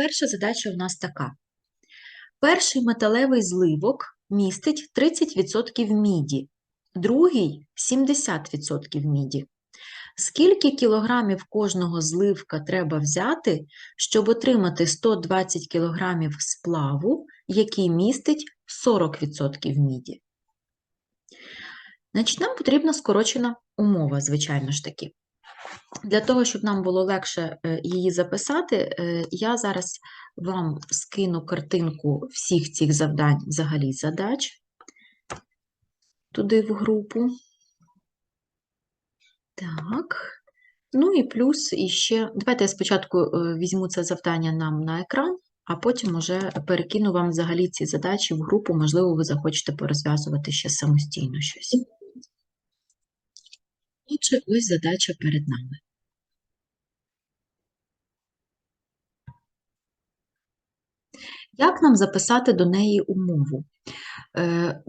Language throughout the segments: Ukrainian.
перша задача у нас така. Перший металевий зливок містить 30% міді, другий 70% міді. Скільки кілограмів кожного зливка треба взяти, щоб отримати 120 кілограмів сплаву, який містить 40% міді? Значить, нам потрібна скорочена умова, звичайно ж таки. Для того, щоб нам було легше е, її записати, е, я зараз вам скину картинку всіх цих завдань, взагалі задач, туди в групу. Так. Ну і плюс іще. Давайте я спочатку е, візьму це завдання нам на екран, а потім уже перекину вам взагалі ці задачі в групу, можливо, ви захочете порозв'язувати ще самостійно щось. Отже, ось задача перед нами. Як нам записати до неї умову? Е,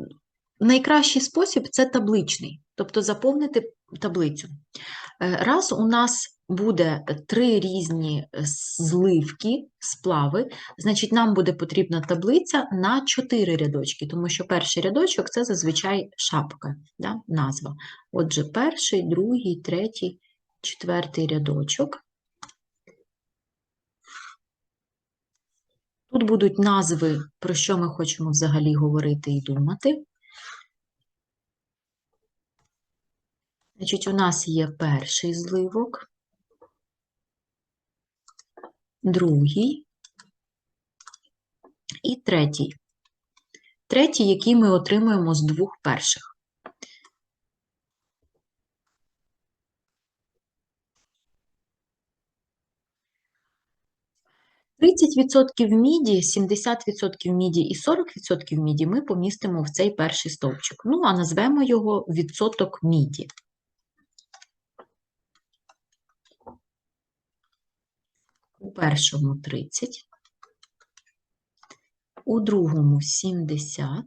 найкращий спосіб це табличний, тобто заповнити таблицю. Е, раз у нас буде три різні зливки, сплави, значить нам буде потрібна таблиця на чотири рядочки, тому що перший рядочок це зазвичай шапка, да, назва. Отже, перший, другий, третій, четвертий рядочок. Тут будуть назви, про що ми хочемо взагалі говорити і думати. Значить, у нас є перший зливок, другий і третій. Третій, який ми отримуємо з двох перших. Тридцять відсотків міді, 70% міді і 40% міді ми помістимо в цей перший стовпчик. Ну, а назвемо його відсоток міді. У першому 30, у другому 70,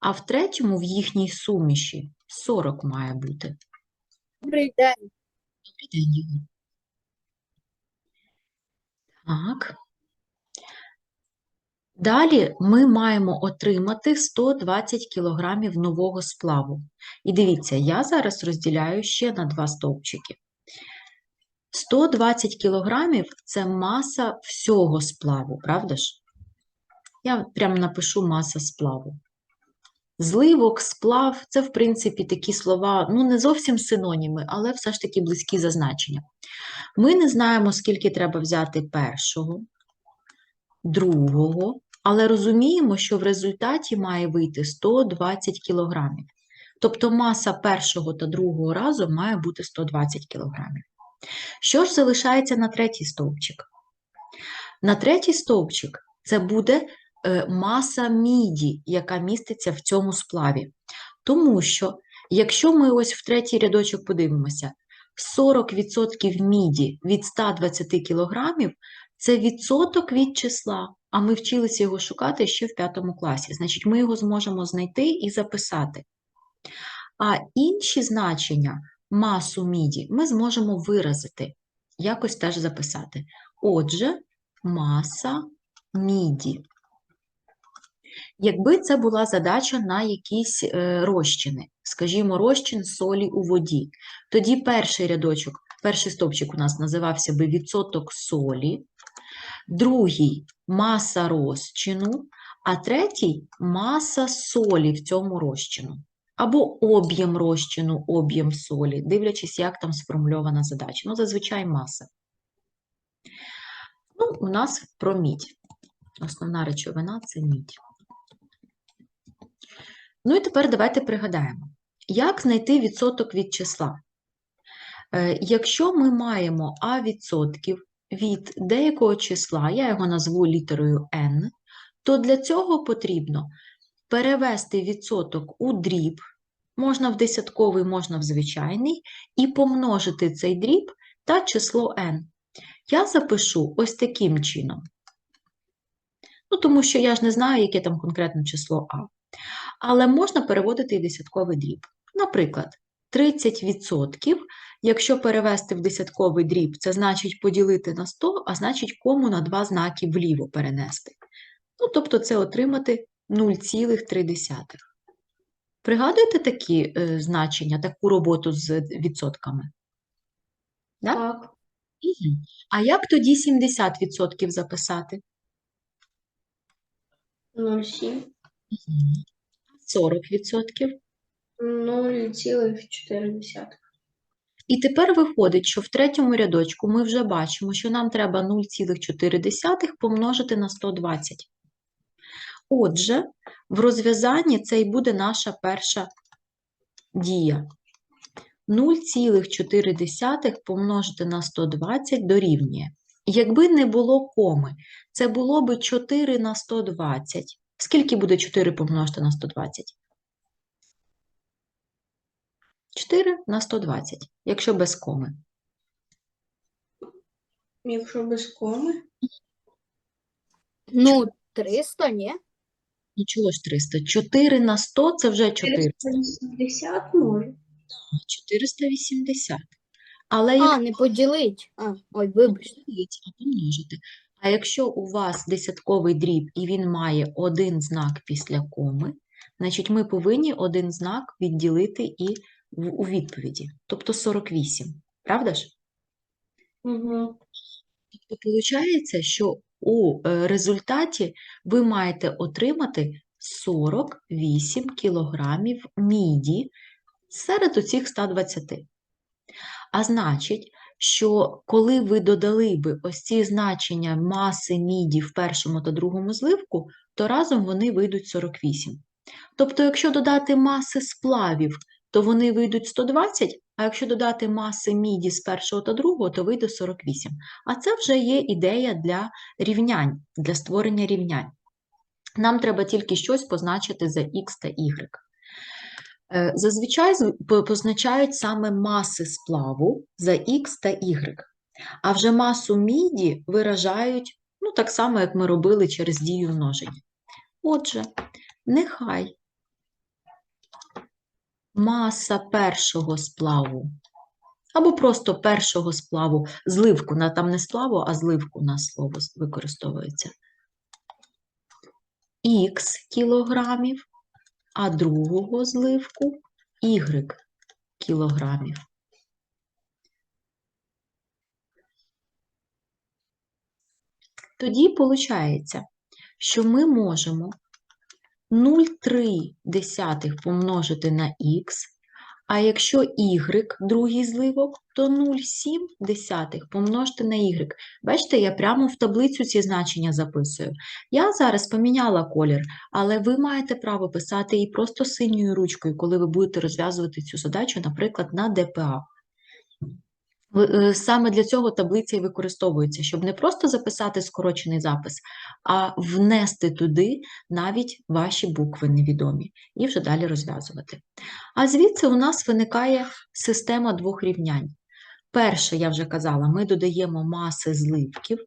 а в третьому в їхній суміші 40 має бути. Добрий день. Добрий день, Ігор. Так. Далі ми маємо отримати 120 кг нового сплаву. І дивіться, я зараз розділяю ще на два стовпчики. 120 кілограмів – це маса всього сплаву, правда ж? Я прямо напишу маса сплаву. Зливок, сплав – це, в принципі, такі слова, ну, не зовсім синоніми, але все ж таки близькі за значення. Ми не знаємо, скільки треба взяти першого, другого, але розуміємо, що в результаті має вийти 120 кілограмів. Тобто маса першого та другого разу має бути 120 кілограмів. Що ж залишається на третій стовпчик? На третій стовпчик це буде маса міді, яка міститься в цьому сплаві. Тому що, якщо ми ось в третій рядочок подивимося, 40% міді від 120 кг це відсоток від числа, а ми вчилися його шукати ще в п'ятому класі. Значить, ми його зможемо знайти і записати. А інші значення масу міді ми зможемо виразити, якось теж записати. Отже, маса міді. Якби це була задача на якісь е, розчини, скажімо, розчин солі у воді, тоді перший рядочок, перший стовпчик у нас називався би відсоток солі, другий маса розчину, а третій маса солі в цьому розчину або об'єм розчину, об'єм солі, дивлячись, як там сформульована задача. Ну, зазвичай маса. Ну, у нас про мідь. Основна речовина це мідь. Ну і тепер давайте пригадаємо, як знайти відсоток від числа. Е, якщо ми маємо А відсотків від деякого числа, я його назву літерою n, то для цього потрібно перевести відсоток у дріб, можна в десятковий, можна в звичайний, і помножити цей дріб та число n. Я запишу ось таким чином. Ну, тому що я ж не знаю, яке там конкретно число А. Але можна переводити і десятковий дріб. Наприклад, 30%, Якщо перевести в десятковий дріб, це значить поділити на 100, а значить кому на два знаки вліво перенести. Ну, тобто це отримати 0,3. Пригадуєте такі е, значення, таку роботу з відсотками? Да? Так. А як тоді 70% записати? 0,7. 40%. 0,4. І тепер виходить, що в третьому рядочку ми вже бачимо, що нам треба 0,4 помножити на 120. Отже, в розв'язанні це і буде наша перша дія. 0,4 помножити на 120 дорівнює. Якби не було коми, це було би 4 на 120. Скільки буде 4 помножити на 120? 4 на 120, якщо без коми. Якщо без коми. Ну, 300, ні? Ну чого ж 300? 4 на 100 це вже 4. 480 може. 480. Але А, якщо не поділить. А, ой, вибачте. а помножити. А якщо у вас десятковий дріб і він має один знак після коми, значить ми повинні один знак відділити і в- у відповіді, тобто 48. Правда ж? Угу. Тобто виходить, що у е, результаті ви маєте отримати 48 кілограмів міді серед оцих 120. А значить, що коли ви додали би ось ці значення маси міді в першому та другому зливку, то разом вони вийдуть 48. Тобто, якщо додати маси сплавів, то вони вийдуть 120, а якщо додати маси міді з першого та другого, то вийде 48. А це вже є ідея для рівнянь, для створення рівнянь. Нам треба тільки щось позначити за x та y. Е, Зазвичай позначають саме маси сплаву за x та y, а вже масу міді виражають ну, так само, як ми робили через дію множення. Отже, нехай маса першого сплаву, або просто першого сплаву, зливку, там не сплаву, а зливку на слово використовується, х кілограмів, а другого зливку y кілограмів. Тоді виходить, що ми можемо 0,3 помножити на х, а якщо y другий зливок, то 0,7 помножити на y. Бачите, я прямо в таблицю ці значення записую. Я зараз поміняла колір, але ви маєте право писати і просто синьою ручкою, коли ви будете розв'язувати цю задачу, наприклад, на ДПА. Е, Саме для цього таблиця і використовується, щоб не просто записати скорочений запис, а внести туди навіть ваші букви невідомі і вже далі розв'язувати. А звідси у нас виникає система двох рівнянь. Перше, я вже казала, ми додаємо маси зливків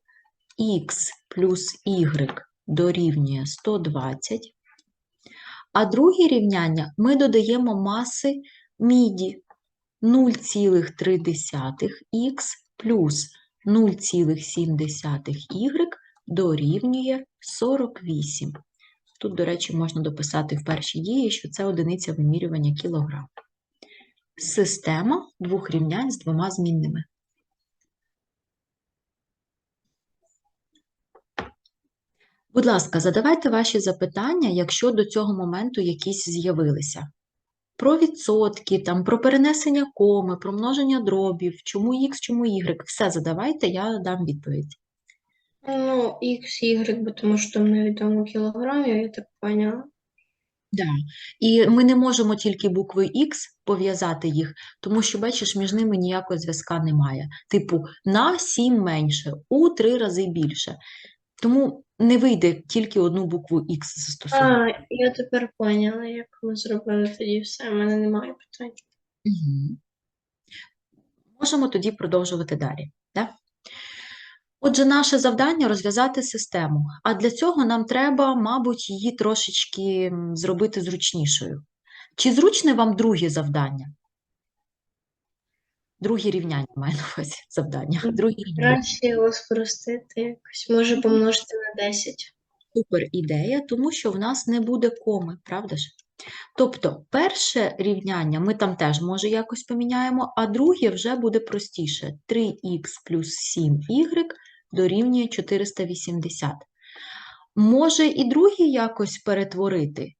х плюс y дорівнює 120, а друге рівняння ми додаємо маси міді 0,3х плюс 0,7y дорівнює 48. Тут, до речі, можна дописати в першій дії, що це одиниця вимірювання кілограм. Система двох рівнянь з двома змінними. Будь ласка, задавайте ваші запитання, якщо до цього моменту якісь з'явилися. Про відсотки, там, про перенесення коми, про множення дробів, чому х, чому y. Все задавайте, я дам відповідь. Ну, X, Y, бо тому що там невідомо кілограмів, я так поняла. Да. І ми не можемо тільки буквою Х пов'язати їх, тому що, бачиш, між ними ніякого зв'язка немає. Типу, на 7 менше, у 3 рази більше. Тому не вийде тільки одну букву Х застосувати. А, я тепер поняла, як ми зробили тоді все. У мене немає питань. Мгм. Можемо тоді продовжувати далі. Да? Отже, наше завдання розв'язати систему. А для цього нам треба, мабуть, її трошечки зробити зручнішою. Чи зручне вам друге завдання? Другі рівняння маю на увазі завдання. Другі рівняння. Краще його спростити якось. Може помножити на 10. Супер ідея, тому що в нас не буде коми, правда ж? Тобто, перше рівняння ми там теж, може, якось поміняємо, а друге вже буде простіше. 3х плюс 7y дорівнює 480. Може і друге якось перетворити.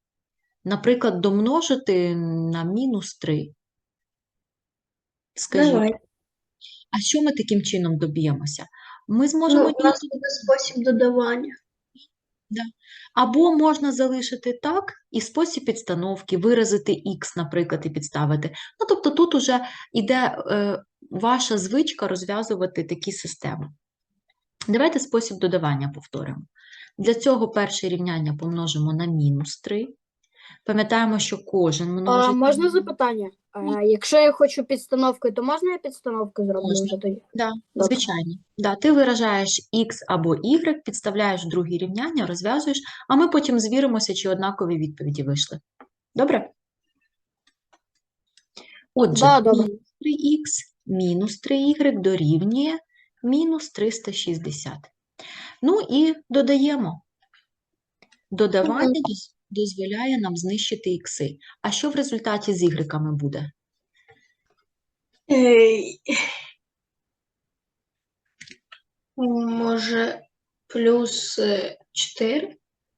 Наприклад, домножити на мінус 3. Скажіть, Давай. а що ми таким чином доб'ємося? Ми зможемо Ну, у нас буде спосіб додавання. Або можна залишити так і спосіб підстановки, виразити х, наприклад, і підставити. Ну, тобто тут уже йде е, ваша звичка розв'язувати такі системи. Давайте спосіб додавання повторимо. Для цього перше рівняння помножимо на мінус 3. Пам'ятаємо, що кожен А, можна запитання? А, якщо я хочу підстановкою, то можна я підстановку зроблю Можна. вже тоді? Да, Добре. звичайно. Да, ти виражаєш x або y, підставляєш в друге рівняння, розв'язуєш, а ми потім звіримося, чи однакові відповіді вийшли. Добре? Отже, Да, добре. мінус 3х мінус 3y дорівнює мінус 360. Ну і додаємо. Додавання доз- дозволяє нам знищити ікси. А що в результаті з ігреками буде? Ей. Може плюс 4?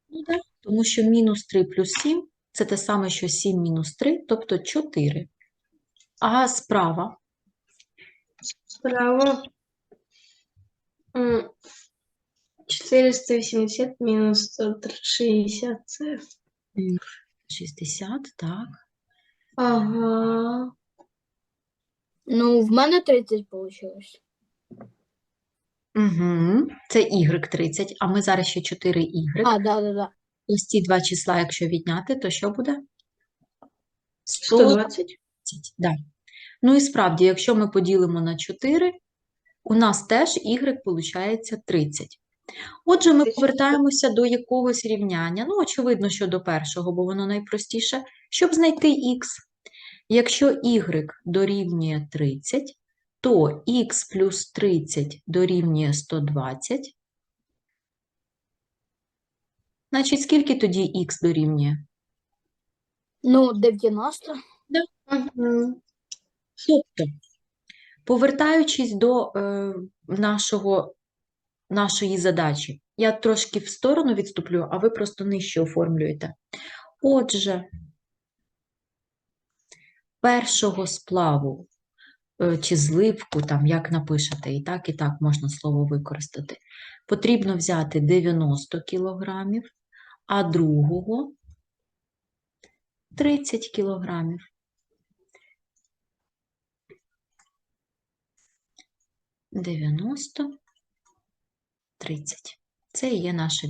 Ну, да, тому що мінус 3 плюс 7 – це те саме, що 7 мінус 3, тобто 4. А справа Справа. М, 480 мінус 160 це. 60, так. Ага. Ну, в мене 30 вийшло. Угу. Це y30, а ми зараз ще 4y. А, да, да, да. Ось ці два числа, якщо відняти, то що буде? 120. Да. Ну і справді, якщо ми поділимо на 4, у нас теж y виходить 30. Отже, ми повертаємося до якогось рівняння. Ну, очевидно, що до першого, бо воно найпростіше, щоб знайти х. Якщо y дорівнює 30, то х плюс 30 дорівнює 120. Значить, скільки тоді х дорівнює? Ну, 90. Угу. Тобто, повертаючись до е, нашого, нашої задачі, я трошки в сторону відступлю, а ви просто нижче оформлюєте. Отже, першого сплаву е, чи зливку, там як напишете, і так, і так можна слово використати, потрібно взяти 90 кілограмів, а другого 30 кілограмів. 90, 30. Це і є наша